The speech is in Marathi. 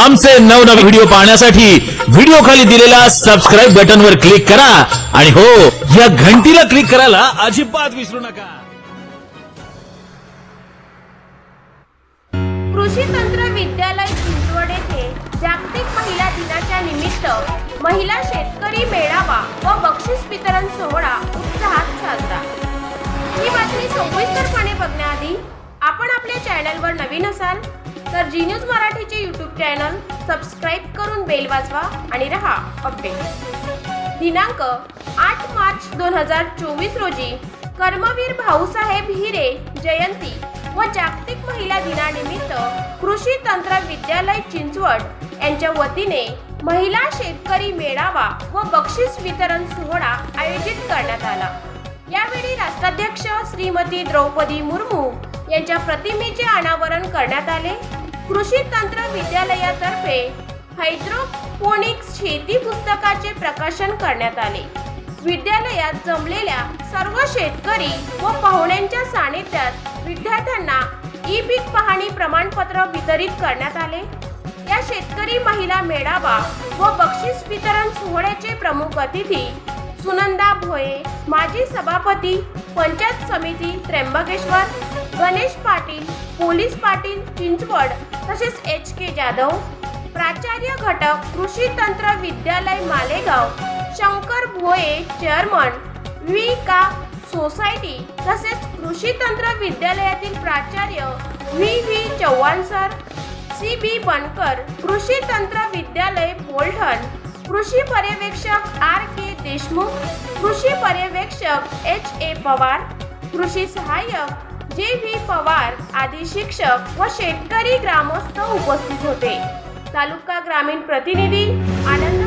आमचे नवनवे व्हिडिओ पाहण्यासाठी व्हिडिओ खाली दिलेल्या सबस्क्राईब बटनवर क्लिक करा. आणि हो या घंटीला क्लिक करायला अजिबात विसरू नका. कृषी तंत्र विद्यालय चिंचवड येथे जागतिक महिला दिनाच्या निमित्त महिला शेतकरी मेळावा व बक्षीस वितरण सोहळा उत्साहात साजरा. ही बातमी सविस्तरपणे बघण्याआधी आपण आपल्या चॅनलवर नवीन असाल तर जी न्यूज मराठीचे यूट्यूब चॅनल सबस्क्राईब करून बेल वाजवा आणि रहा अपडेट दिनांक आठ मार्च दोन हजार चोवीस रोजी कर्मवीर भाऊसाहेब हिरे जयंती व जागतिक महिला दिनानिमित्त कृषी तंत्र विद्यालय चिंचवड यांच्या वतीने महिला शेतकरी मेळावा व बक्षीस वितरण सोहळा आयोजित करण्यात आला. यावेळी राष्ट्राध्यक्ष श्रीमती द्रौपदी मुर्मू यांच्या प्रतिमेचे अनावरण करण्यात आले. कृषी तंत्र विद्यालयातर्फे हायड्रोपोनिक्स शेती पुस्तकाचे प्रकाशन करण्यात आले. विद्यालयात जमलेल्या सर्व शेतकरी व पाहुण्यांच्या सानिध्यात विद्यार्थ्यांना ई पीक पाहणी प्रमाणपत्र वितरित करण्यात आले. या शेतकरी महिला मेळावा व बक्षीस वितरण सोहळ्याचे प्रमुख अतिथी सुनंदा भोये माजी सभापती पंचायत समिती त्र्यंबकेश्वर गणेश पाटील पोलीस पाटील चिंचवड तसेच एच के जाधव प्राचार्य घटक कृषी तंत्र विद्यालय मालेगाव शंकर भोये चेअरमन व्ही का सोसायटी तसेच कृषी तंत्र विद्यालयातील प्राचार्य V V Chavan sir C B Bankar कृषी तंत्र विद्यालय बोलढण कृषी पर्यवेक्षक आर के देशमुख कृषी पर्यवेक्षक एच ए पवार कृषी सहाय्यक जे व्ही पवार आदी शिक्षक व शेतकरी ग्रामस्थ उपस्थित होते. तालुका ग्रामीण प्रतिनिधी आनंद